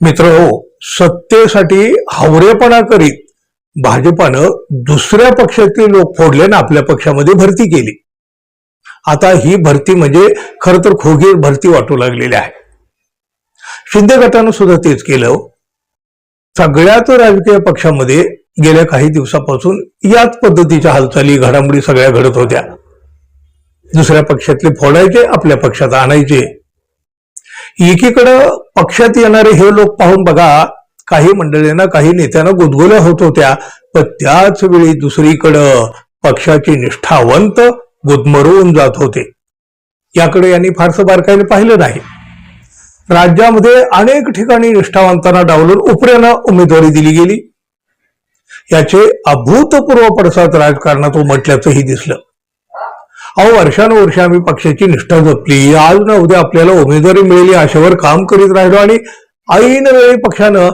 मित्र हो सत्तेसाठी हावरेपणा करीत भाजपानं दुसऱ्या पक्षातील लोक फोडले आणि आपल्या पक्षामध्ये भरती केली. आता ही भरती म्हणजे खर तर खोगीर भरती वाटू लागलेली आहे. शिंदे गटानं सुद्धा तेच केलं हो. सगळ्याच राजकीय पक्षामध्ये गेल्या काही दिवसापासून याच पद्धतीच्या हालचाली घडामोडी सगळ्या घडत होत्या. दुसऱ्या पक्षातले फोडायचे आपल्या पक्षात आणायचे. एकीकडं पक्षात येणारे हे लोक पाहून बघा काही मंडळींना काही नेत्यांना गुदगुल्या होत होत्या पण त्याच वेळी दुसरीकडं पक्षाचे निष्ठावंत गुदमरवून जात होते. याकडे यांनी फारसं बारकाईने पाहिलं नाही. राज्यामध्ये अनेक ठिकाणी निष्ठावंतांना डावलून उपऱ्यांना उमेदवारी दिली गेली. याचे अभूतपूर्व पडसाद राजकारणात उमटल्याचंही दिसलं. अहो वर्षानुवर्ष आम्ही पक्षाची निष्ठा जपली. आज ना उद्या आपल्याला उमेदवारी मिळेल आशेवर काम करीत राहिलो आणि ऐन वेळी पक्षानं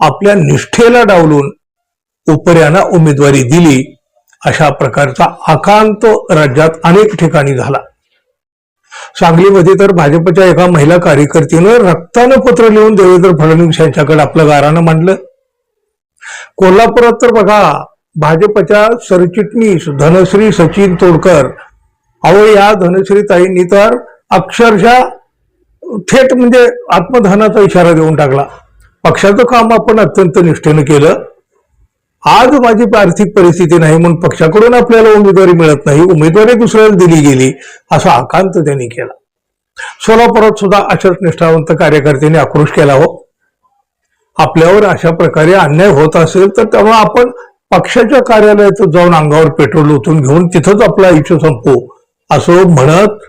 आपल्या निष्ठेला डावलून उपऱ्यांना उमेदवारी दिली अशा प्रकारचा आकांत राज्यात अनेक ठिकाणी झाला. सांगलीमध्ये तर भाजपच्या एका महिला कार्यकर्तीनं रक्तानं पत्र लिहून देवेंद्र फडणवीस यांच्याकडे आपलं गारानं मांडलं. कोल्हापुरात तर बघा भाजपच्या सरचिटणीस धनश्री सचिन तोडकर अहो या धनश्री ताईंनी तर अक्षरशः थेट म्हणजे आत्मधनाचा इशारा देऊन टाकला. पक्षाचं काम आपण अत्यंत निष्ठेनं केलं. आज माझी आर्थिक परिस्थिती नाही म्हणून पक्षाकडून आपल्याला उमेदवारी मिळत नाही. उमेदवारी दुसऱ्याला दिली गेली असा आकांत त्यांनी केला. सोलापुरात सुद्धा अशाच निष्ठावंत कार्यकर्त्यांनी आक्रोश केला हो. आपल्यावर अशा प्रकारे अन्याय होत असेल तर तेव्हा आपण पक्षाच्या कार्यालयात जाऊन अंगावर पेट्रोल ओतून घेऊन तिथंच आपलं आयुष्य संपवू. असं म्हणत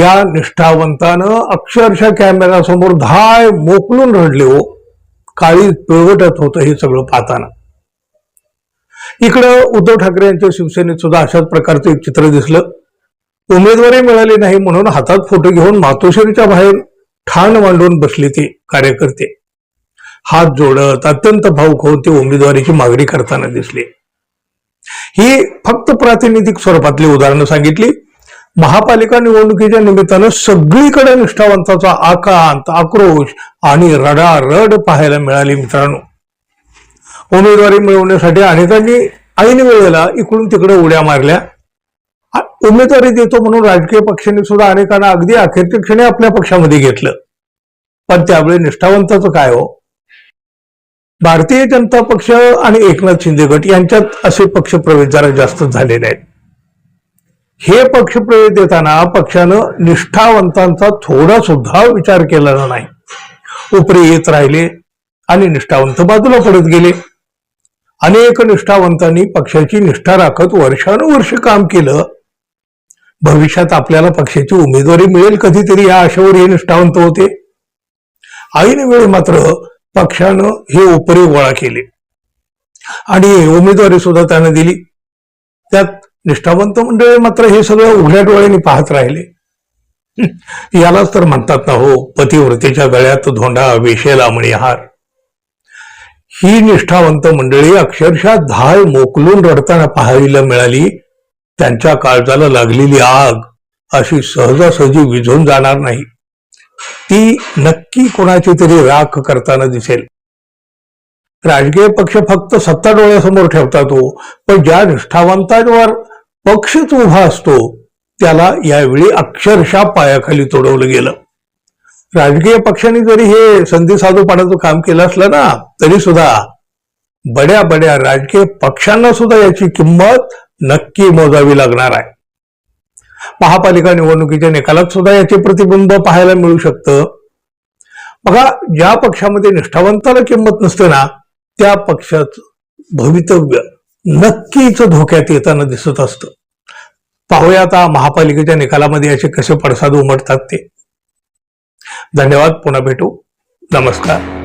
या निष्ठावंतानं अक्षरशः कॅमेरासमोर धाय मोकलून रडले हो. काळी पिळवटत होतं हे सगळं पाहताना. इकडं उद्धव ठाकरे यांच्या शिवसेनेत सुद्धा अशाच प्रकारचं एक चित्र दिसलं. उमेदवारी मिळाली नाही म्हणून हातात फोटो घेऊन मातोश्रीच्या बाहेर ठाण मांडून बसले ते कार्यकर्ते. हात जोडत अत्यंत भाऊक होऊन ते उमेदवारीची मागणी करताना दिसले. ही फक्त प्रातिनिधिक स्वरूपातली उदाहरणं सांगितली. महापालिका निवडणुकीच्या निमित्तानं सगळीकडे निष्ठावंताचा आकांत आक्रोश आणि रडारड पाहायला मिळाली मित्रांनो. उमेदवारी मिळवण्यासाठी अनेकांनी ऐन वेळेला इकडून तिकडे उड्या मारल्या. उमेदवारी देतो म्हणून राजकीय पक्षांनी सुद्धा अनेकांना अगदी अखेरच्या क्षणी आपल्या पक्षामध्ये घेतलं. पण त्यावेळी निष्ठावंताचं काय हो? भारतीय जनता पक्ष आणि एकनाथ शिंदे गट यांच्यात असे पक्षप्रवेश जरा जास्त झालेले आहेत हे पक्षप्रवेश देताना पक्षानं निष्ठावंतांचा थोडा सुद्धा विचार केलेला नाही. उपरे येत राहिले आणि निष्ठावंत बाजूला पडत गेले. अनेक निष्ठावंतांनी पक्षाची निष्ठा राखत वर्षानुवर्ष काम केलं. भविष्यात आपल्याला पक्षाची उमेदवारी मिळेल कधीतरी या आशेवर हे निष्ठावंत होते. ऐन वेळी मात्र पक्षानं हे उपरे गोळा केले. आणि उमेदवारी सुद्धा त्यानं दिली. त्यात निष्ठावंत मंडळी मात्र हे सगळं उघड्या डोळ्यांनी पाहत राहिले. यालाच तर म्हणतात ना हो पतिव्रतेच्या गळ्यात धोंडा वेशेला हार ही निष्ठावंत मंडळी अक्षरशः धाय मोकलून रडताना पाहायला मिळाली त्यांच्या काळजाला लागलेली आग अशी सहजासहजी विझून जाणार नाही. ती नक्की कोणाची तरी राख करताना दिसेल. राजकीय पक्ष फक्त सत्ता डोळ्यासमोर ठेवतात तो पण ज्या निष्ठावंतांवर पक्षच उभा असतो त्याला यावेळी अक्षरशः पायाखाली तोडवलं गेलं. राजकीय पक्षांनी जरी हे संधी साधूपणाचं काम केलं असलं ना तरी सुद्धा बड्या बड्या राजकीय पक्षांना सुद्धा याची किंमत नक्की मोजावी लागणार आहे. महापालिका निवडणुकीच्या निकालात सुद्धा याचे प्रतिबिंब पाहायला मिळू शकतं. बघा ज्या पक्षामध्ये निष्ठावंताला किंमत नसते ना त्या पक्षाचं भवितव्य नक्कीच धोक्यात येताना दिसत असतं. पाहूया आता महापालिकेच्या निकालामध्ये याचे कसे पडसाद उमटतात ते. धन्यवाद पुन्हा भेटू. नमस्कार.